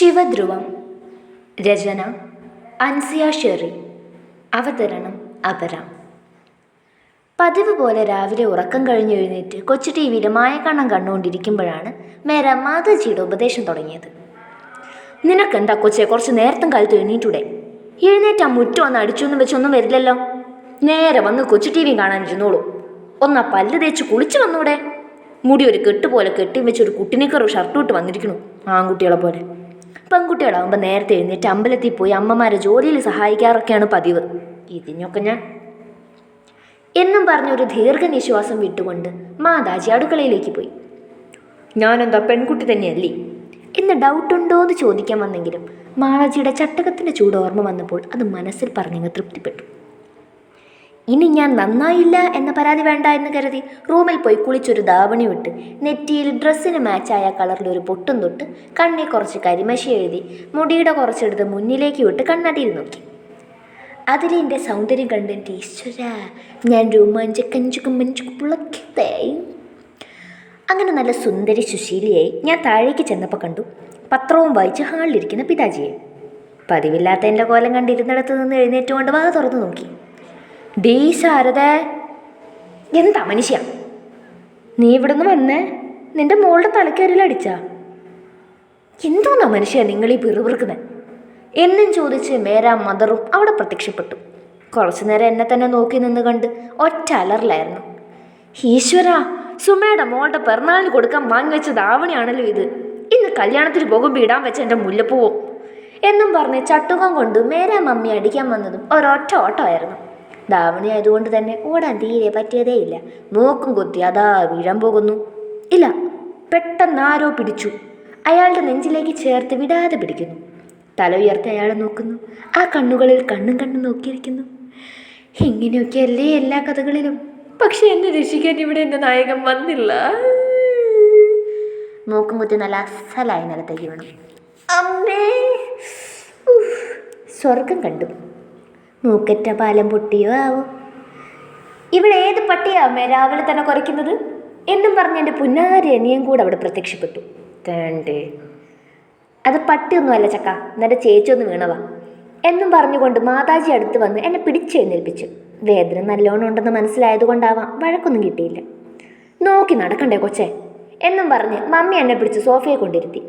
ശിവധ്രുവം രചന Ansiya Sherry അവതരണം അപര. പതിവ് പോലെ രാവിലെ ഉറക്കം കഴിഞ്ഞ് എഴുന്നേറ്റ് കൊച്ചു ടി വിയിൽ മായക്കണ്ണം കണ്ടുകൊണ്ടിരിക്കുമ്പോഴാണ് മേര മാതാജിയുടെ ഉപദേശം തുടങ്ങിയത്. നിനക്കെന്താ കൊച്ചെ കുറച്ച് നേരത്തും കാലത്ത് എഴുന്നേറ്റൂടെ എഴുന്നേറ്റ് ആ മുറ്റം ഒന്ന് അടിച്ചൊന്നും വെച്ചൊന്നും വരില്ലല്ലോ. നേരെ വന്ന് കൊച്ചു ടി വി ഒന്ന് ഒന്നാ പല്ല് തേച്ച് കുളിച്ചു വന്നൂടെ. മുടി ഒരു കെട്ട് പോലെ കെട്ടി വെച്ച് ഒരു കുട്ടിനിക്കറു ഷർട്ടും ഇട്ട് വന്നിരിക്കണു ആൺകുട്ടികളെ പോലെ. പെൺകുട്ടികളാകുമ്പോൾ നേരത്തെ എഴുന്നേറ്റ് അമ്പലത്തിൽ പോയി അമ്മമാരെ ജോലിയിൽ സഹായിക്കാറൊക്കെയാണ് പതിവ്. ഇതിനൊക്കെ ഞാൻ എന്നും പറഞ്ഞൊരു ദീർഘനിശ്വാസം വിട്ടുകൊണ്ട് മാതാജി അടുക്കളയിലേക്ക് പോയി. ഞാനെന്താ പെൺകുട്ടി തന്നെയല്ലേ? എന്ന് ഡൗട്ടുണ്ടോ എന്ന് ചോദിക്കാൻ വന്നെങ്കിലും മാതാജിയുടെ ചട്ടകത്തിന്റെ ചൂട് ഓർമ്മ വന്നപ്പോൾ അത് മനസ്സിൽ പറഞ്ഞങ്ങ് തൃപ്തിപ്പെട്ടു. ഇനി ഞാൻ നന്നായില്ല എന്ന പരാതി വേണ്ട എന്ന് കരുതി റൂമിൽ പോയി കുളിച്ചൊരു ധാവണി വിട്ട് നെറ്റിയിൽ ഡ്രസ്സിന് മാച്ചായ കളറിൽ ഒരു പൊട്ടും തൊട്ട് കണ്ണിൽ കുറച്ച് കരിമശി എഴുതി മുടിയുടെ കുറച്ചെടുത്ത് മുന്നിലേക്ക് വിട്ട് കണ്ണടിയിൽ നോക്കി. അതിലെന്റെ സൗന്ദര്യം കണ്ടെന്റെ ഈശ്വര ഞാൻ രോമാഞ്ച കഞ്ചുക്കും മഞ്ചുക്കും പുളക്കിത്തേയും അങ്ങനെ നല്ല സുന്ദരി സുശീലിയായി ഞാൻ താഴേക്ക് ചെന്നപ്പോൾ കണ്ടു പത്രവും വായിച്ച് ഹാളിലിരിക്കുന്ന പിതാജിയെ. പതിവില്ലാത്ത എന്റെ കോലം കണ്ടിരുന്നിടത്ത് നിന്ന് എഴുന്നേറ്റുകൊണ്ട് വാ തുറന്നു നോക്കി. ഡീ ശാരദ. എന്താ മനുഷ്യ? നീ ഇവിടുന്ന് വന്നേ? നിന്റെ മോളുടെ തലക്കരിൽ അടിച്ചാ എന്തോന്നാ മനുഷ്യ നിങ്ങൾ ഈ പിറുപിറുക്കുന്നത് എന്നും ചോദിച്ച് മേരാ മദറും അവിടെ പ്രത്യക്ഷപ്പെട്ടു. കുറച്ചു നേരം എന്നെ തന്നെ നോക്കി നിന്ന് കണ്ട് ഒറ്റ അലറിലായിരുന്നു. ഈശ്വര സുമയുടെ മോളുടെ പിറന്നാളിന് കൊടുക്കാൻ വാങ്ങി വെച്ച ദാവണിയാണല്ലോ ഇത്. ഇന്ന് കല്യാണത്തിന് പോകുമ്പോൾ ഇടാൻ വെച്ച എന്റെ മുല്ലപ്പൂവും. എന്നും പറഞ്ഞ് ചട്ടുകം കൊണ്ട് മേരാ മമ്മി അടിക്കാൻ വന്നതും ഒരൊറ്റ ഓട്ടമായിരുന്നു. ധാവണി ആയതുകൊണ്ട് തന്നെ ഓടാൻ തീരെ പറ്റിയതേയില്ല മൂക്കും കുത്തി അതാ വീഴാൻ പോകുന്നു. ഇല്ല പെട്ടെന്ന് ആരോ പിടിച്ചു. അയാളുടെ നെഞ്ചിലേക്ക് ചേർത്ത് വിടാതെ പിടിക്കുന്നു. തല ഉയർത്തി അയാളെ നോക്കുന്നു. ആ കണ്ണുകളിൽ കണ്ണും കണ്ണും നോക്കിയിരിക്കുന്നു. ഇങ്ങനെയൊക്കെയല്ലേ എല്ലാ കഥകളിലും? പക്ഷെ എന്നെ രക്ഷിക്കാൻ ഇവിടെ എന്റെ നായകൻ വന്നില്ല. മൂക്കും കുത്തി നല്ല അസലായി നിലത്തേക്ക് വീണു. അമ്മേ. സ്വർഗം കണ്ടു. മൂക്കറ്റ പാലം പൊട്ടിയോ ആവോ? ഇവിടെ ഏത് പട്ടിയാ അമ്മേ രാവിലെ തന്നെ കുറയ്ക്കുന്നത്? എന്നും പറഞ്ഞ് എന്റെ പുന്നാരി അനിയൻ കൂടെ അവിടെ പ്രത്യക്ഷപ്പെട്ടു. തേണ്ടേ. അത് പട്ടിയൊന്നുമല്ല ചക്ക. എന്നെ ചേച്ചി ഒന്ന് വീണവാ എന്നും പറഞ്ഞുകൊണ്ട് മാതാജി അടുത്ത് വന്ന് എന്നെ പിടിച്ചെഴുന്നേൽപ്പിച്ചു വേദന നല്ലോണം ഉണ്ടെന്ന് മനസ്സിലായതുകൊണ്ടാവാം വഴക്കൊന്നും കിട്ടിയില്ല. നോക്കി നടക്കണ്ടേ കൊച്ചേ? എന്നും പറഞ്ഞ് മമ്മി എന്നെ പിടിച്ച് സോഫയെ കൊണ്ടിരുത്തി.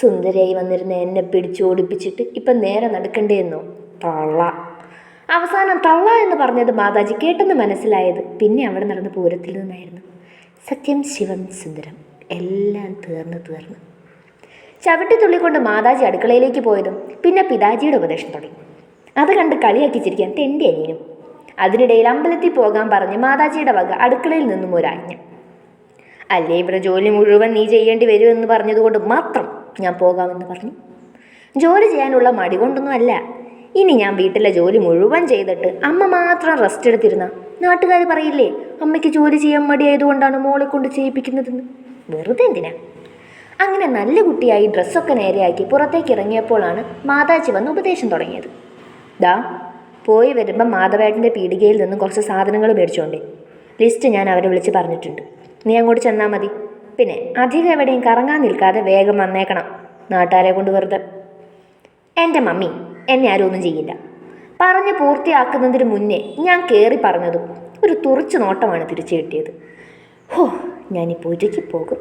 സുന്ദരയായി വന്നിരുന്ന എന്നെ പിടിച്ചു ഓടിപ്പിച്ചിട്ട് ഇപ്പം നേരെ നടക്കണ്ടേ എന്നോ തള്ള. അവസാനം തള്ള എന്ന് പറഞ്ഞത് മാതാജി കേട്ടെന്ന് മനസ്സിലായത് പിന്നെ അവിടെ നടന്ന പൂരത്തിൽ നിന്നായിരുന്നു. സത്യം ശിവം സുന്ദരം എല്ലാം തീർന്നു തീർന്നു. ചവിട്ടി തുള്ളിക്കൊണ്ട് മാതാജി അടുക്കളയിലേക്ക് പോയതും പിന്നെ പിതാജിയുടെ ഉപദേശം തുടങ്ങി. അത് കണ്ട് കളിയാക്കി ചിരിക്കാൻ തെണ്ടി അനിയനും. അതിനിടയിൽ അമ്പലത്തിൽ പോകാൻ പറഞ്ഞ് മാതാജിയുടെ വക അടുക്കളയിൽ നിന്നും ഒരു ആജ്ഞ അല്ലേ ഇവിടെ ജോലി മുഴുവൻ നീ ചെയ്യേണ്ടി വരുമെന്ന് പറഞ്ഞതുകൊണ്ട് മാത്രം ഞാൻ പോകാമെന്ന് പറഞ്ഞു. ജോലി ചെയ്യാനുള്ള മടി കൊണ്ടൊന്നും അല്ല ഇനി ഞാൻ വീട്ടിലെ ജോലി മുഴുവൻ ചെയ്തിട്ട് അമ്മ മാത്രം റെസ്റ്റ് എടുത്തിരുന്ന? നാട്ടുകാർ പറയില്ലേ അമ്മയ്ക്ക് ജോലി ചെയ്യാൻ മടിയായതുകൊണ്ടാണ് മോളെ കൊണ്ട് ചെയ്യിപ്പിക്കുന്നതെന്ന്? വെറുതെ എന്തിനാ? അങ്ങനെ നല്ല കുട്ടിയായി ഡ്രസ്സൊക്കെ നേരെയാക്കി പുറത്തേക്ക് ഇറങ്ങിയപ്പോഴാണ് മാതാജി വന്ന് ഉപദേശം തുടങ്ങിയത്. ദാ പോയി വരുമ്പം മാധവേട്ടന്റെ പീടികയിൽ നിന്ന് കുറച്ച് സാധനങ്ങൾ മേടിച്ചോണ്ടേ. ലിസ്റ്റ് ഞാൻ അവരെ വിളിച്ച് പറഞ്ഞിട്ടുണ്ട്. നീ അങ്ങോട്ട് ചെന്നാൽ മതി. പിന്നെ അധികം എവിടെയും കറങ്ങാൻ നിൽക്കാതെ വേഗം വന്നേക്കണം നാട്ടുകാരെ കൊണ്ട് വെറുതെ. എന്റെ മമ്മി എന്നെ ആരും ഒന്നും ചെയ്യില്ല. പറഞ്ഞ് പൂർത്തിയാക്കുന്നതിന് മുന്നേ ഞാൻ കയറി പറഞ്ഞതും ഒരു തുറച്ചു നോട്ടമാണ് തിരിച്ചു കിട്ടിയത്. ഹോ ഞാനിപ്പോൾ ഉച്ചയ്ക്ക് പോകും.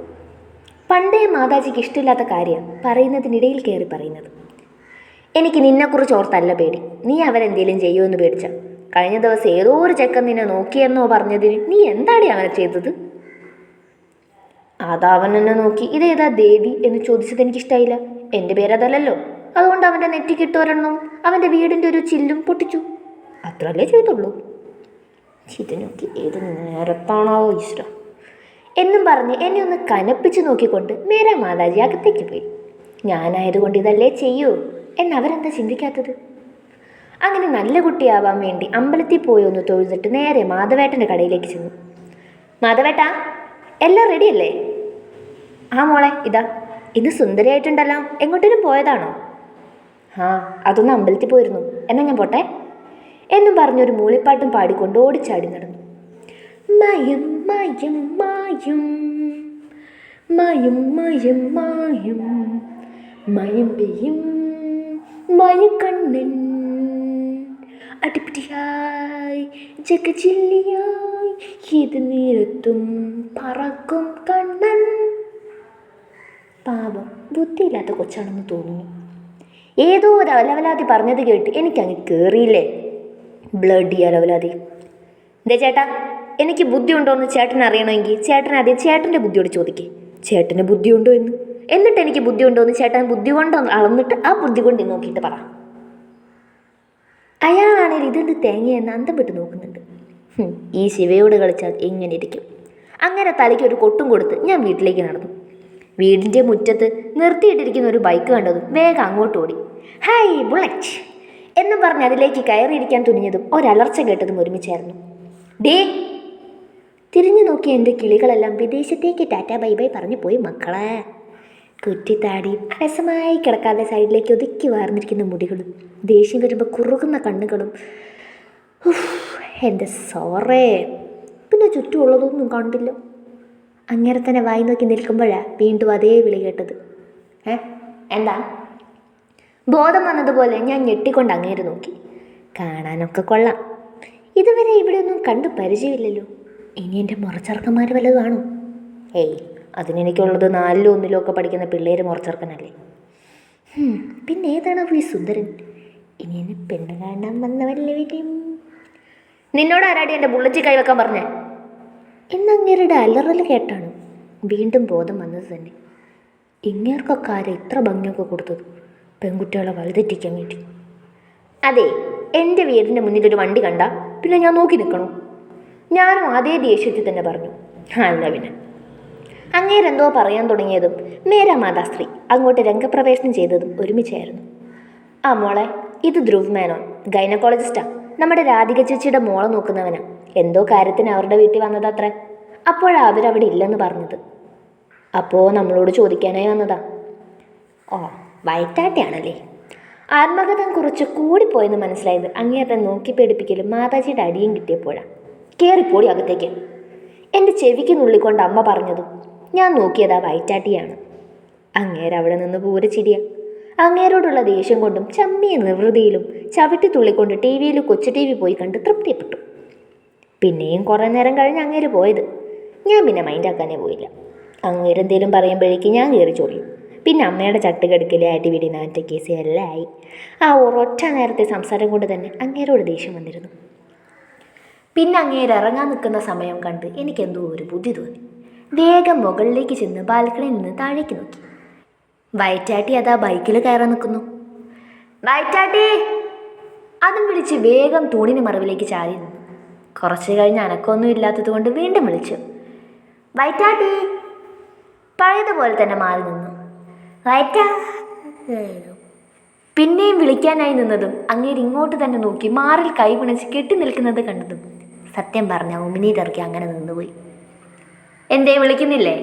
പണ്ടേ മാതാജിക്ക് ഇഷ്ടമില്ലാത്ത കാര്യമാണ് പറയുന്നതിനിടയിൽ കയറി പറയുന്നത്. എനിക്ക് നിന്നെക്കുറിച്ച് ഓർത്തല്ല പേടി. നീ അവരെന്തേലും ചെയ്യുമെന്ന് പേടിച്ച. കഴിഞ്ഞ ദിവസം ഏതോ ഒരു ചെക്കൻ നിന്നെ നോക്കിയെന്നോ പറഞ്ഞതിന് നീ എന്താടി അവനെ ചെയ്തത്? അതാവൻ എന്നെ നോക്കി. ഇതേതാ ദേവി എന്ന് ചോദിച്ചത് എനിക്കിഷ്ടായില്ല. എന്റെ പേരതല്ലല്ലോ. അതുകൊണ്ട് അവന്റെ നെറ്റി ഒരെണ്ണവും അവന്റെ വീടിന്റെ ഒരു ചില്ലും പൊട്ടിച്ചു. അത്രല്ലേ ചെയ്തുള്ളൂ. ചിതനൊക്കെ ഏത് നേരത്താണോ ഈശ്വര എന്നും പറഞ്ഞ് എന്നെ ഒന്ന് കനപ്പിച്ച് നോക്കിക്കൊണ്ട് നേരെ മാതാജി അകത്തേക്ക് പോയി. ഞാനായതുകൊണ്ട് ഇതല്ലേ ചെയ്യൂ എന്നവരെന്താ ചിന്തിക്കാത്തത്? അങ്ങനെ നല്ല കുട്ടിയാവാൻ വേണ്ടി അമ്പലത്തിൽ പോയി ഒന്ന് തൊഴുതിട്ട് നേരെ മാധവേട്ടന്റെ കടയിലേക്ക് ചെന്നു. മാധവേട്ട എല്ലാം റെഡിയല്ലേ ആ മോളെ ഇതാ. ഇന്ന് സുന്ദരിയായിട്ടുണ്ടല്ലോ. എങ്ങോട്ടേലും പോയതാണോ? ആ. അതൊന്ന് അമ്പലത്തിൽ പോയിരുന്നു. എന്നാ ഞാൻ പോട്ടെ? എന്നും പറഞ്ഞൊരു മൂളിപ്പാട്ടും പാടിക്കൊണ്ട് ഓടിച്ചാടി നടന്നു. മയം മയം മായും. മയം മയം മായും. മയം പെയ്യും മയക്കണ്ണൻ അടിപിടിയായി ജഗജില്ലിയായി ഇത് നേരത്തും പറക്കും കണ്ണൻ. പാപം ബുദ്ധിയില്ലാത്ത കൊച്ചാണെന്ന് തോന്നുന്നു. ഏതോ ഒരു അലവലാതി പറഞ്ഞത് കേട്ട് എനിക്കങ്ങ് കയറിയില്ലേ ബ്ലഡി അലവലാതി ദേ ചേട്ടാ എനിക്ക് ബുദ്ധിയുണ്ടോ എന്ന് ചേട്ടൻ അറിയണമെങ്കിൽ ചേട്ടൻ ആദ്യം ചേട്ടന്റെ ബുദ്ധിയോട് ചോദിക്കേ. ചേട്ടന് ബുദ്ധിയുണ്ടോ എന്ന്? എന്നിട്ട് എനിക്ക് ബുദ്ധിയുണ്ടോ എന്ന് ചേട്ടൻ ബുദ്ധി കൊണ്ടോ അളന്നിട്ട് ആ ബുദ്ധി കൊണ്ട് നോക്കിയിട്ട് പറ. അയാളാണെങ്കിൽ ഇതെന്ത് തേങ്ങയെന്ന് അന്തം വിട്ട് നോക്കുന്നുണ്ട് ഈ ശിവയോട് കളിച്ചാൽ എങ്ങനെ ഇരിക്കും. അങ്ങനെ തലയ്ക്ക് ഒരു കൊട്ടും കൊടുത്ത് ഞാൻ വീട്ടിലേക്ക് നടന്നു. വീടിന്റെ മുറ്റത്ത് നിർത്തിയിട്ടിരിക്കുന്ന ഒരു ബൈക്ക് കണ്ടതും വേഗം അങ്ങോട്ട് ഓടി. Hi bullet! എന്നും പറഞ്ഞ് അതിലേക്ക് കയറിയിരിക്കാൻ തുനിഞ്ഞതും ഒരലർച്ച കേട്ടതും ഒരുമിച്ചായിരുന്നു. ഡേ! തിരിഞ്ഞു നോക്കിയ എന്റെ കിളികളെല്ലാം വിദേശത്തേക്ക് ടാറ്റ ബൈ ബൈ പറഞ്ഞു പോയി മക്കളെ! കുറ്റിത്താടി രസമായി കിടക്കാതെ സൈഡിലേക്ക് ഒതുക്കി വാർന്നിരിക്കുന്ന മുടികളും ദേഷ്യം വരുമ്പോൾ കുറുകുന്ന കണ്ണുകളും. എന്റെ സോറേ! പിന്നെ ചുറ്റുമുള്ളതൊന്നും കണ്ടില്ല. അങ്ങനെ തന്നെ വായി നോക്കി നിൽക്കുമ്പോഴാണ് വീണ്ടും അതേ വിളി കേട്ടത്. ഏ? എന്താ? ബോധം വന്നതുപോലെ ഞാൻ ഞെട്ടിക്കൊണ്ട് അങ്ങേര് നോക്കി. കാണാനൊക്കെ കൊള്ളാം. ഇതുവരെ ഇവിടെ ഒന്നും കണ്ടു പരിചയമില്ലല്ലോ. ഇനി എന്റെ മുറച്ചർക്കന്മാർ വല്ലതും ആണോ? ഏയ് അതിനെനിക്കുള്ളത് നാലിലോ ഒന്നിലോ ഒക്കെ പഠിക്കുന്ന പിള്ളേർ മുറച്ചർക്കനല്ലേ പിന്നെ ഏതാണ് ഈ സുന്ദരൻ? ഇനി എന്നെ പെണ്ണ് കാണാൻ വന്നവല്ലവരും നിന്നോട് ആരാടി എന്റെ ബുള്ളറ്റ് കൈവെക്കാൻ പറഞ്ഞേ? എന്നങ്ങേരുടെ അലറൽ കേട്ടാണ് വീണ്ടും ബോധം വന്നത് തന്നെ. ഇങ്ങേർക്കൊക്കെ ആരെ ഇത്ര ഭംഗിയൊക്കെ കൊടുത്തത്? പെൺകുട്ടികളെ വലുതെറ്റിക്കാൻ വേണ്ടി. അതെ എന്റെ വീടിന്റെ മുന്നിൽ ഒരു വണ്ടി കണ്ട പിന്നെ ഞാൻ നോക്കി നിൽക്കണോ? ഞാനും അതേ ദേഷ്യത്തിൽ തന്നെ പറഞ്ഞു. അല്ല പിന്നെ. അങ്ങേരെന്തോ പറയാൻ തുടങ്ങിയതും മേരാ മാതാശ്രീ അങ്ങോട്ട് രംഗപ്രവേശനം ചെയ്തതും ഒരുമിച്ചായിരുന്നു. ആ മോളെ ഇത് ധ്രുവ് മേനോൻ ഗൈനക്കോളജിസ്റ്റാണ് നമ്മുടെ രാധിക ചേച്ചിയുടെ മോളെ നോക്കുന്നവനാ. എന്തോ കാര്യത്തിന് അവരുടെ വീട്ടിൽ വന്നതത്രേ അപ്പോഴാ അവരവിടെ ഇല്ലെന്ന് പറഞ്ഞത്. അപ്പോൾ നമ്മളോട് ചോദിക്കാനായി വന്നതാ. ഓ വയറ്റാട്ടയാണല്ലേ? ആത്മകഥം കുറച്ച് കൂടിപ്പോയെന്ന് മനസ്സിലായത് അങ്ങേയറ്റം നോക്കി പേടിപ്പിക്കലും മാതാജിയുടെ അടിയും കിട്ടിയപ്പോഴാണ് കയറിപ്പോടി അകത്തേക്ക്. എന്റെ ചെവിക്ക് നുള്ളിക്കൊണ്ട് അമ്മ പറഞ്ഞതും ഞാൻ നോക്കിയത് ആ വയറ്റാട്ടിയാണ് അങ്ങേരവിടെ നിന്ന് പൂരെ ചിരിയ. അങ്ങേരോടുള്ള ദേഷ്യം കൊണ്ടും ചമ്മിയ നിവൃതിയിലും ചവിട്ടി തുള്ളിക്കൊണ്ട് ടി വിയിൽ കൊച്ചു ടി വി പോയി കണ്ട് തൃപ്തിപ്പെട്ടു. പിന്നെയും കുറേ നേരം കഴിഞ്ഞ് അങ്ങേര് പോയത്. ഞാൻ പിന്നെ മൈൻഡാക്കാനേ പോയില്ല. അങ്ങേരെന്തേലും പറയുമ്പോഴേക്ക് ഞാൻ കയറി ചൊറിയും. പിന്നെ അമ്മയുടെ ചട്ടുകടുക്കലെ അടിപിടി കേസ് എല്ലാം ആയി. ആ ഒരൊറ്റ നേരത്തെ സംസാരം കൊണ്ട് തന്നെ അങ്ങേരോട് ദേഷ്യം വന്നിരുന്നു. പിന്നെ അങ്ങേര് ഇറങ്ങാൻ നിൽക്കുന്ന സമയം കണ്ട് എനിക്കെന്തോ ഒരു ബുദ്ധി തോന്നി. വേഗം മുകളിലേക്ക് ചെന്ന് ബാൽക്കണിയിൽ നിന്ന് താഴേക്ക് നോക്കി. വയറ്റാട്ടി അതാ ബൈക്കിൽ കയറാൻ നിൽക്കുന്നു. വയറ്റാട്ടി അതും വിളിച്ച് വേഗം തൂണിന് മറവിലേക്ക് ചാരി നിന്നു. കുറച്ച് കഴിഞ്ഞ് അനക്കമൊന്നും ഇല്ലാത്തത് കൊണ്ട് വീണ്ടും വിളിച്ചു. വൈറ്റാട്ടി പഴയതുപോലെ തന്നെ മാറി നിന്നു. വൈറ്റാ പിന്നെയും വിളിക്കാനായി നിന്നതും അങ്ങേര് ഇങ്ങോട്ട് തന്നെ നോക്കി മാറിൽ കൈ പിണച്ച് കെട്ടി നിൽക്കുന്നത് കണ്ടതും സത്യം പറഞ്ഞ ഉമിനീരിറക്കി അങ്ങനെ നിന്നുപോയി. എന്തേ വിളിക്കുന്നില്ലേ?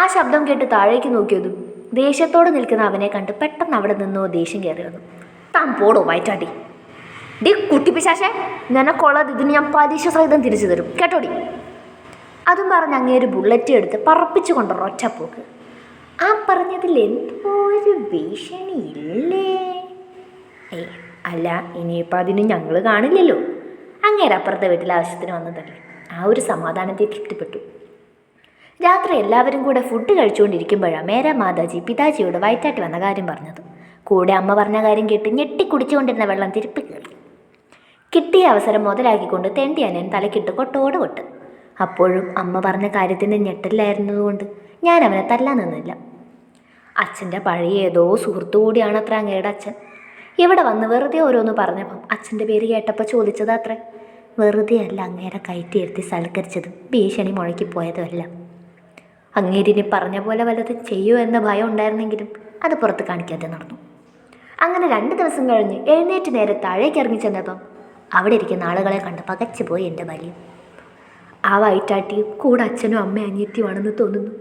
ആ ശബ്ദം കേട്ട് താഴേക്ക് നോക്കിയതും ദേഷ്യത്തോടെ നിൽക്കുന്ന അവനെ കണ്ട് പെട്ടെന്ന് അവിടെ നിന്നോ ദേഷ്യം കയറി വന്നു. താൻ പോടോ വയറ്റാട്ടി ഡി കുട്ടിപ്പിശാശേ നിനക്കുള്ളത് ഇതിന് ഞാൻ പലിശ സഹിതം തിരിച്ചു തരും. കേട്ടോടി? അതും പറഞ്ഞ് അങ്ങേര് ബുള്ളറ്റ് എടുത്ത് പറപ്പിച്ചു കൊണ്ടുവരും ഒറ്റപ്പോക്ക്. ആ പറഞ്ഞതിൽ എന്തോ ഒരു ഭീഷണി ഇല്ലേ ഏ അല്ല ഇനിയിപ്പോൾ അതിന് ഞങ്ങൾ കാണില്ലല്ലോ. അങ്ങേര് അപ്പുറത്തെ വീട്ടിൽ ആവശ്യത്തിന് വന്നതല്ലേ. ആ ഒരു സമാധാനത്തെ തൃപ്തിപ്പെട്ടു. രാത്രി എല്ലാവരും കൂടെ ഫുഡ് കഴിച്ചുകൊണ്ടിരിക്കുമ്പോഴാണ് മേര മാതാജി പിതാജിയോട് വയറ്റാട്ടി വന്ന കാര്യം പറഞ്ഞത്. കൂടെ അമ്മ പറഞ്ഞ കാര്യം കേട്ട് ഞെട്ടി കുടിച്ചുകൊണ്ടിരുന്ന വെള്ളം തിരുപ്പി കിട്ടിയ അവസരം മുതലാക്കിക്കൊണ്ട് തെണ്ടിയാനൻ തലക്കിട്ട് കൊട്ടോട് കൊട്ട്. അപ്പോഴും അമ്മ പറഞ്ഞ കാര്യത്തിന്റെ ഞെട്ടലായിരുന്നതുകൊണ്ട് ഞാൻ അവനെ തല്ലാൻ നിന്നില്ല. അച്ഛന്റെ പഴയ ഏതോ സുഹൃത്തു കൂടിയാണ് അത്ര അങ്ങയുടെ അച്ഛൻ. ഇവിടെ വന്ന് വെറുതെ ഓരോന്ന് പറഞ്ഞപ്പം അച്ഛന്റെ പേര് കേട്ടപ്പോൾ ചോദിച്ചതാത്രേ വെറുതെ അല്ല അങ്ങേരെ കയറ്റിയിരുത്തി സൽക്കരിച്ചതും ഭീഷണി മുഴക്കി പോയതുമല്ല. അങ്ങേരിനെ പറഞ്ഞ പോലെ വല്ലതും ചെയ്യൂ എന്ന ഭയം ഉണ്ടായിരുന്നെങ്കിലും അത് പുറത്ത് കാണിക്കാതെ നടന്നു. അങ്ങനെ രണ്ട് ദിവസം കഴിഞ്ഞ് എഴുന്നേറ്റ് നേരെ താഴേക്ക് ഇറങ്ങി ചെന്നപ്പം അവിടെ ഇരിക്കുന്ന ആളുകളെ കണ്ട് പകച്ചുപോയി എന്റെ ബലിയും ആ വൈറ്റാട്ടി കൂടെ അച്ഛനും അമ്മയും അനിയത്തിയുമാണെന്ന് തോന്നുന്നു.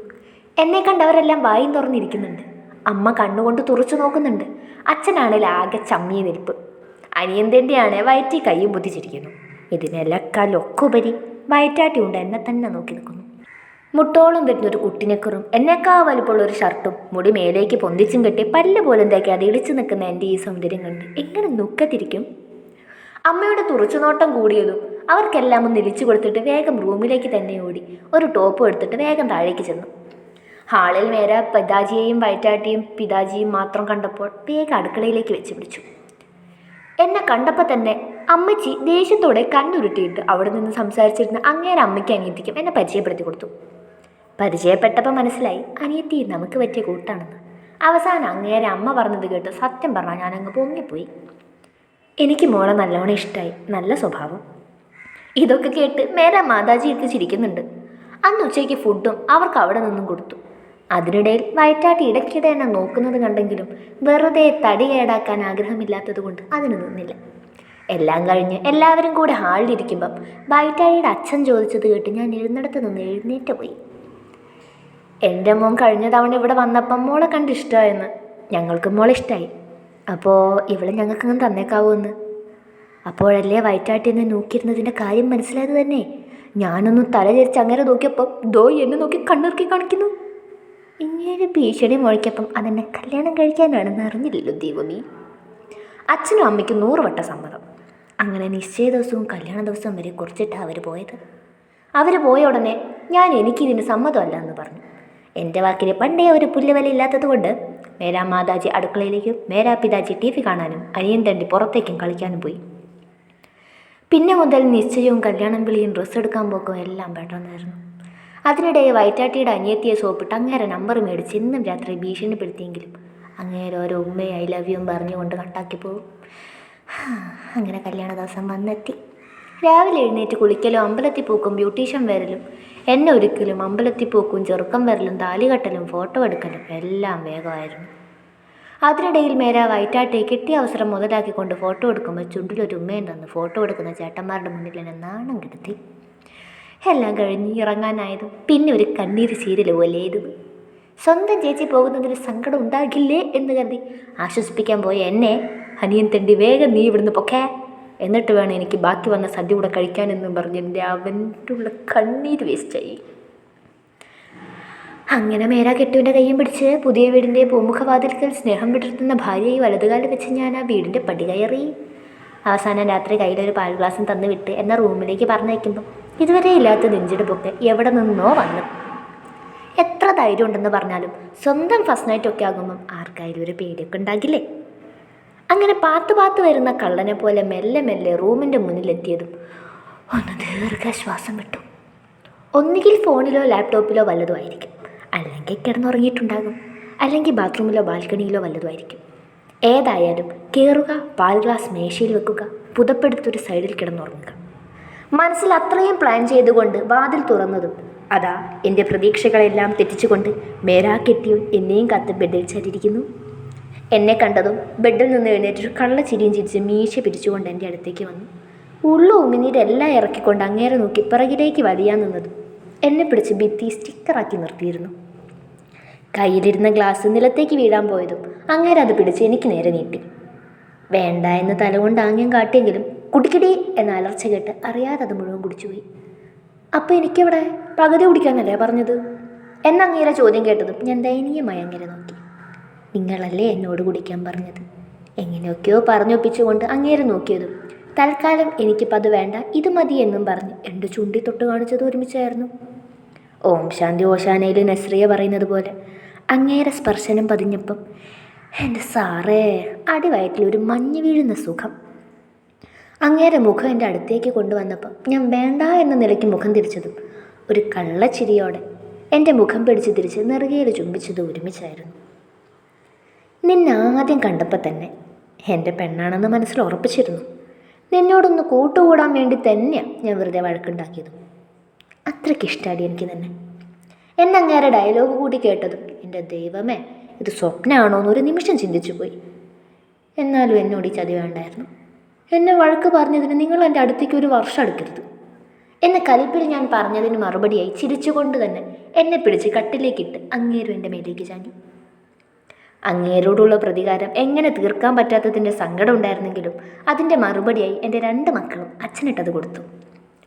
എന്നെ കണ്ടവരെല്ലാം വായും തുറന്നിരിക്കുന്നുണ്ട്. അമ്മ കണ്ണുകൊണ്ട് തുറച്ചു നോക്കുന്നുണ്ട്. അച്ഛനാണെങ്കിൽ ആകെ ചമ്മിയ നിൽപ്പ് അനിയൻ തന്നെയാണ് വയറ്റി കൈയും ബുദ്ധിച്ചിരിക്കുന്നു ഇതിനെല്ലാം ഉപരി വയറ്റാട്ടി കൊണ്ട് എന്നെ തന്നെ നോക്കി നിൽക്കുന്നു. മുട്ടോളം വരുന്ന ഒരു കുട്ടിനെക്കുറും എന്നേക്കാ വലുപ്പമുള്ള ഒരു ഷർട്ടും മുടി മേലേക്ക് പൊന്തിച്ചും കെട്ടി പല്ല് പോലും തേക്കാതെ ഇളിച്ചു നിൽക്കുന്ന എന്റെ ഈ സൗന്ദര്യം കണ്ട് എങ്ങനെ നുക്കത്തിരിക്കും? അമ്മയുടെ തുറച്ചുനോട്ടം കൂടിയതും അവർക്കെല്ലാം ഒന്ന് ഇലിച്ചു കൊടുത്തിട്ട് വേഗം റൂമിലേക്ക് തന്നെ ഓടി ഒരു ടോപ്പ് എടുത്തിട്ട് വേഗം താഴേക്ക് ചെന്നു. ഹാളിൽ നേരെ പിതാജിയെയും വയറ്റാട്ടിയും പിതാജിയും മാത്രം കണ്ടപ്പോൾ വേഗം അടുക്കളയിലേക്ക് വെച്ച് പിടിച്ചു. എന്നെ കണ്ടപ്പോൾ തന്നെ അമ്മച്ചി ദേഷ്യത്തോടെ കണ്ണുരുട്ടിയിട്ട് അവിടെ നിന്ന് സംസാരിച്ചിരുന്ന അങ്ങേരെ അമ്മയ്ക്ക് അനിയത്തിക്കും എന്നെ പരിചയപ്പെടുത്തി കൊടുത്തു. പരിചയപ്പെട്ടപ്പോൾ മനസ്സിലായി അനിയത്തി നമുക്ക് പറ്റിയ കൂട്ടാണെന്ന്. അവസാനം അങ്ങേരെ അമ്മ പറഞ്ഞത് കേട്ട് സത്യം പറഞ്ഞാൽ ഞാനങ്ങ് പൊങ്ങിപ്പോയി. എനിക്ക് മോളെ നല്ലോണം ഇഷ്ടമായി നല്ല സ്വഭാവം. ഇതൊക്കെ കേട്ട് മേര മാതാജി എടുത്ത് ചിരിക്കുന്നുണ്ട്. അന്ന് ഉച്ചയ്ക്ക് ഫുഡും അവർക്ക് അവിടെ നിന്നും കൊടുത്തു. അതിനിടയിൽ വയറ്റാട്ടി ഇടയ്ക്കിടെ എന്നെ നോക്കുന്നത് കണ്ടെങ്കിലും വെറുതെ തടി കേടാക്കാൻ ആഗ്രഹമില്ലാത്തത് കൊണ്ട് അതിന് നിന്നില്ല. എല്ലാം കഴിഞ്ഞ് എല്ലാവരും കൂടെ ഹാളിലിരിക്കുമ്പം വയറ്റാടിയുടെ അച്ഛൻ ചോദിച്ചത് കേട്ട് ഞാൻ എഴുന്നിടത്ത് നിന്ന് എഴുന്നേറ്റ് പോയി. എന്റെ മോൻ കഴിഞ്ഞ തവണ ഇവിടെ വന്നപ്പം മോളെ കണ്ട് ഇഷ്ടമായെന്ന് ഞങ്ങൾക്ക് മോളെ ഇഷ്ടമായി അപ്പോൾ ഇവളെ ഞങ്ങൾക്ക് അങ്ങനെ തന്നേക്കാവൂന്ന്. അപ്പോഴല്ലേ വയറ്റാട്ടി എന്നെ നോക്കിയിരുന്നതിന്റെ കാര്യം മനസ്സിലായത് തന്നെ. ഞാനൊന്ന് തല ചരിച്ച് അങ്ങനെ നോക്കിയപ്പം ദോ എന്നെ നോക്കി കണ്ണിറക്കി കാണിക്കുന്നു. ഇങ്ങനെ ഭീഷണി മുഴക്കിയപ്പം അതെന്നെ കല്യാണം കഴിക്കാനാണെന്ന് അറിഞ്ഞില്ലല്ലോ ദൈവമേ. അച്ഛനും അമ്മയ്ക്കും നൂറ് വട്ട സമ്മതം. അങ്ങനെ നിശ്ചയ ദിവസവും കല്യാണ ദിവസവും വരെ കുറിച്ചിട്ടാണ് അവർ പോയത്. അവർ പോയ ഉടനെ ഞാൻ എനിക്കിതിന് സമ്മതമല്ല എന്ന് പറഞ്ഞു. എന്റെ വാക്കിന് പണ്ടേ ഒരു പുല്ലുവല ഇല്ലാത്തത് കൊണ്ട് മേരാ മാതാജി അടുക്കളയിലേക്കും മേരാ പിതാജി ടി വി കാണാനും അനിയൻ തണ്ടി പുറത്തേക്കും കളിക്കാനും പോയി. പിന്നെ മുതൽ നിശ്ചയവും കല്യാണം വിളിയും ഡ്രസ്സ് എടുക്കാൻ പോക്കും എല്ലാം പെട്ടെന്നായിരുന്നു. അതിനിടെ വയറ്റാട്ടിയുടെ അനിയത്തിയെ സോപ്പിട്ട് അങ്ങേരെ നമ്പർ മേടിച്ച് ഇന്നും രാത്രി ഭീഷണിപ്പെടുത്തിയെങ്കിലും അങ്ങേരെ ഓരോ ഉമ്മയും ഐ ലവ് യുവും പറഞ്ഞുകൊണ്ട് കട്ടാക്കി പോകും. അങ്ങനെ കല്യാണ ദിവസം വന്നെത്തി. രാവിലെ എഴുന്നേറ്റ് കുളിക്കലും അമ്പലത്തിൽ പൂക്കും ബ്യൂട്ടീഷ്യൻ വരലും എന്നെ ഒരുക്കലും അമ്പലത്തിൽ പൂക്കും ചെറുക്കം വരലും താലികെട്ടലും ഫോട്ടോ എടുക്കലും എല്ലാം വേഗമായിരുന്നു. അതിനിടയിൽ മേര വൈറ്റാട്ടെ കിട്ടിയ അവസരം മുതലാക്കിക്കൊണ്ട് ഫോട്ടോ എടുക്കുമ്പോൾ ചുണ്ടിലൊരു ഉമ്മയും തന്ന്. ഫോട്ടോ എടുക്കുന്ന ചേട്ടന്മാരുടെ മുന്നിൽ എന്നെ നാണം കിടത്തി. എല്ലാം കഴിഞ്ഞ് ഇറങ്ങാനായതും പിന്നെ ഒരു കണ്ണീര് ചീരൽ പോലെയായിരുന്നു സ്വന്തം ചേച്ചി പോകുന്നതിന് സങ്കടം ഉണ്ടാകില്ലേ എന്ന് കരുതി ആശ്വസിപ്പിക്കാൻ പോയ എന്നെ അനിയൻ തണ്ടി വേഗം നീ ഇവിടുന്ന് പൊക്കേ. എന്നിട്ട് വേണം എനിക്ക് ബാക്കി വന്ന സദ്യ കൂടെ കഴിക്കാനെന്നും പറഞ്ഞ് എന്റെ അവന്റെ ഉള്ള കണ്ണീര് വേസ്റ്റായി അങ്ങനെ മേരാ കെട്ടുവിന്റെ കയ്യും പിടിച്ച് പുതിയ വീടിന്റെ പൂമുഖവാതിൽക്കൽ സ്നേഹം വിടർത്തുന്ന ഭാര്യയെ വലതുകാലം വെച്ച് ഞാൻ ആ വീടിന്റെ പടി കയറി. അവസാനം രാത്രി കയ്യിലൊരു പാൽ ഗ്ലാസും തന്നു വിട്ട് എന്ന റൂമിലേക്ക് പറഞ്ഞയക്കുമ്പോൾ ഇതുവരെ ഇല്ലാത്ത നെഞ്ചെടുപ്പൊക്കെ എവിടെ നിന്നോ വന്നു. എത്ര ധൈര്യം ഉണ്ടെന്ന് പറഞ്ഞാലും സ്വന്തം ഫസ്റ്റ് നൈറ്റ് ഒക്കെ ആകുമ്പം ആർക്കായാലും ഒരു പേടിയൊക്കെ ഉണ്ടാകില്ലേ? അങ്ങനെ പാത്ത് പാത്ത് വരുന്ന കള്ളനെ പോലെ മെല്ലെ മെല്ലെ റൂമിന്റെ മുന്നിലെത്തിയതും ഒന്ന് ദീർഘശ്വാസം വിട്ടു. ഒന്നുകിൽ ഫോണിലോ ലാപ്ടോപ്പിലോ വല്ലതും ആയിരിക്കും. അല്ലെങ്കിൽ കിടന്നുറങ്ങിയിട്ടുണ്ടാകും. അല്ലെങ്കിൽ ബാത്റൂമിലോ ബാൽക്കണിയിലോ വല്ലതും ആയിരിക്കും. ഏതായാലും കയറുക പാൽ ഗ്ലാസ് മേശയിൽ വെക്കുക പുതപ്പെടുത്തൊരു സൈഡിൽ കിടന്നുറങ്ങുക. മനസ്സിൽ അത്രയും പ്ലാൻ ചെയ്തുകൊണ്ട് വാതിൽ തുറന്നതും അതാ എന്റെ പ്രതീക്ഷകളെല്ലാം തെറ്റിച്ചുകൊണ്ട് മേരാ കെട്ടിയും എന്നെയും കാത്ത് ബെഡിൽ ചരിയിരിക്കുന്നു എന്നെ കണ്ടതും ബെഡിൽ നിന്ന് എഴുന്നേറ്റൊരു കള്ള ചിരിയും ചിരിച്ച് മീശ പിരിച്ചുകൊണ്ട് എന്റെ അടുത്തേക്ക് വന്നു. ഉള്ളു ഉമിനീരെല്ലാം ഇറക്കിക്കൊണ്ട് അങ്ങേരെ നോക്കി പിറകിലേക്ക് വലിയാൻ നിന്നത്. എന്നെ പിടിച്ച് ഭിത്തി സ്റ്റിക്കറാക്കി നിർത്തിയിരുന്നു. കയ്യിലിരുന്ന ഗ്ലാസ് നിലത്തേക്ക് വീഴാൻ പോയതും അങ്ങേരെ അത് പിടിച്ച് എനിക്ക് നേരെ നീട്ടി. വേണ്ട എന്ന് തലകൊണ്ട് ആംഗ്യം കാട്ടിയെങ്കിലും കുടിക്കടി എന്ന അലർച്ച കേട്ട് അറിയാതെ അത് മുഴുവൻ കുടിച്ചുപോയി. അപ്പോൾ എനിക്കവിടെ? പകുതി കുടിക്കാന്നല്ലേ പറഞ്ഞത്? എന്നങ്ങേരെ ചോദ്യം കേട്ടതും ഞാൻ ദയനീയമായി അങ്ങനെ നോക്കി. നിങ്ങളല്ലേ എന്നോട് കുടിക്കാൻ പറഞ്ഞത്? എങ്ങനെയൊക്കെയോ പറഞ്ഞൊപ്പിച്ചുകൊണ്ട് അങ്ങേരെ നോക്കിയതും തൽക്കാലം എനിക്കിപ്പോൾ വേണ്ട ഇത് മതി എന്നും പറഞ്ഞ് എന്റെ ചുണ്ടി തൊട്ട് കാണിച്ചത് ഒരുമിച്ചായിരുന്നു. ഓം ശാന്തി ഓശാനയിൽ നസ്രിയ പറയുന്നത് പോലെ അങ്ങേരെ സ്പർശനം പതിഞ്ഞപ്പം എന്റെ സാറേ അടിവയറ്റിൽ ഒരു മഞ്ഞ് വീഴുന്ന സുഖം. അങ്ങേരെ മുഖം എന്റെ അടുത്തേക്ക് കൊണ്ടുവന്നപ്പം ഞാൻ വേണ്ട എന്ന നിലയ്ക്ക് മുഖം തിരിച്ചതും ഒരു കള്ളച്ചിരിയോടെ എന്റെ മുഖം പിടിച്ച് തിരിച്ച് നെറുകയിൽ ചുംബിച്ചത് ഒരുമിച്ചായിരുന്നു. നിന്നെ ആദ്യം കണ്ടപ്പോൾ തന്നെ എന്റെ പെണ്ണാണെന്ന് മനസ്സിൽ ഉറപ്പിച്ചിരുന്നു. നിന്നോടൊന്ന് കൂട്ടുകൂടാൻ വേണ്ടി തന്നെയാണ് ഞാൻ വെറുതെ വഴക്കുണ്ടാക്കിയത്. അത്രയ്ക്ക് ഇഷ്ടമായി എനിക്ക് തന്നെ എന്നങ്ങേരെ ഡയലോഗ് കൂടി കേട്ടതും എന്റെ ദൈവമേ ഇത് സ്വപ്നമാണോ എന്നൊരു നിമിഷം ചിന്തിച്ചു പോയി. എന്നാലും എന്നോട് ഈ ചതി വേണ്ടായിരുന്നു. എന്നെ വഴക്ക് പറഞ്ഞതിന് നിങ്ങൾ എന്റെ അടുത്തേക്ക് ഒരു വർഷം എടുക്കരുത് എന്ന കലിപ്പിൽ ഞാൻ പറഞ്ഞതിന് മറുപടിയായി ചിരിച്ചുകൊണ്ട് തന്നെ എന്നെ പിടിച്ച് കട്ടിലേക്കിട്ട് അങ്ങേരും എന്റെ മേലേക്ക് ചാഞ്ഞു അങ്ങേരോടുള്ള പ്രതികാരം എങ്ങനെ തീർക്കാൻ പറ്റാത്തതിന്റെ സങ്കടം ഉണ്ടായിരുന്നെങ്കിലും അതിന്റെ മറുപടിയായി എന്റെ രണ്ട് മക്കളും അച്ഛനിട്ടത് കൊടുത്തു.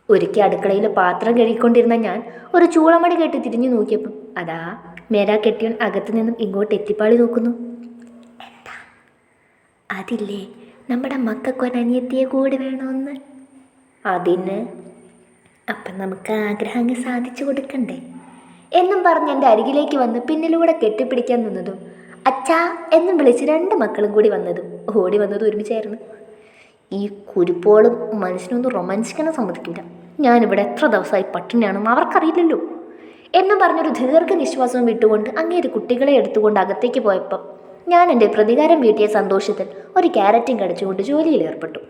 ഒരിക്കൽ അടുക്കളയിൽ പാത്രം കഴുകിക്കൊണ്ടിരുന്ന ഞാൻ ഒരു ചൂളമടി കേട്ട് തിരിഞ്ഞു നോക്കിയപ്പം അതാ മേരാ കെട്ടിയൻ അകത്തു നിന്നും ഇങ്ങോട്ട് എത്തിപ്പാളി നോക്കുന്നു. എന്താ? അതില്ലേ നമ്മുടെ മക്കൾക്കൊരനിയത്തിയെ കൂടി വേണമെന്ന് അതിന് അപ്പം നമുക്ക് ആഗ്രഹങ്ങൾ സാധിച്ചു കൊടുക്കണ്ടേ? എന്നും പറഞ്ഞ് എന്റെ അരികിലേക്ക് വന്ന് പിന്നിലൂടെ കെട്ടിപ്പിടിക്കാൻ നിന്നതും അച്ഛാ എന്നും വിളിച്ച് രണ്ട് മക്കളും കൂടി വന്നതും ഓടി വന്നതും ഒരുമിച്ചായിരുന്നു. ഈ കുരുപ്പോളും മനുഷ്യനൊന്നും റൊമാൻസിക്കാനും സമ്മതിക്കില്ല ഞാനിവിടെ എത്ര ദിവസമായി പട്ടിണിയാണെന്ന് അവർക്കറിയില്ലല്ലോ. എന്നും പറഞ്ഞൊരു ദീർഘ നിശ്വാസവും വിട്ടുകൊണ്ട് അങ്ങേര് കുട്ടികളെ എടുത്തുകൊണ്ട് അകത്തേക്ക് പോയപ്പം ഞാൻ എന്റെ പ്രതികാരം വീട്ടിയ സന്തോഷത്തിൽ ഒരു ക്യാരറ്റും കടിച്ചുകൊണ്ട് ജോലിയിൽ ഏർപ്പെട്ടു.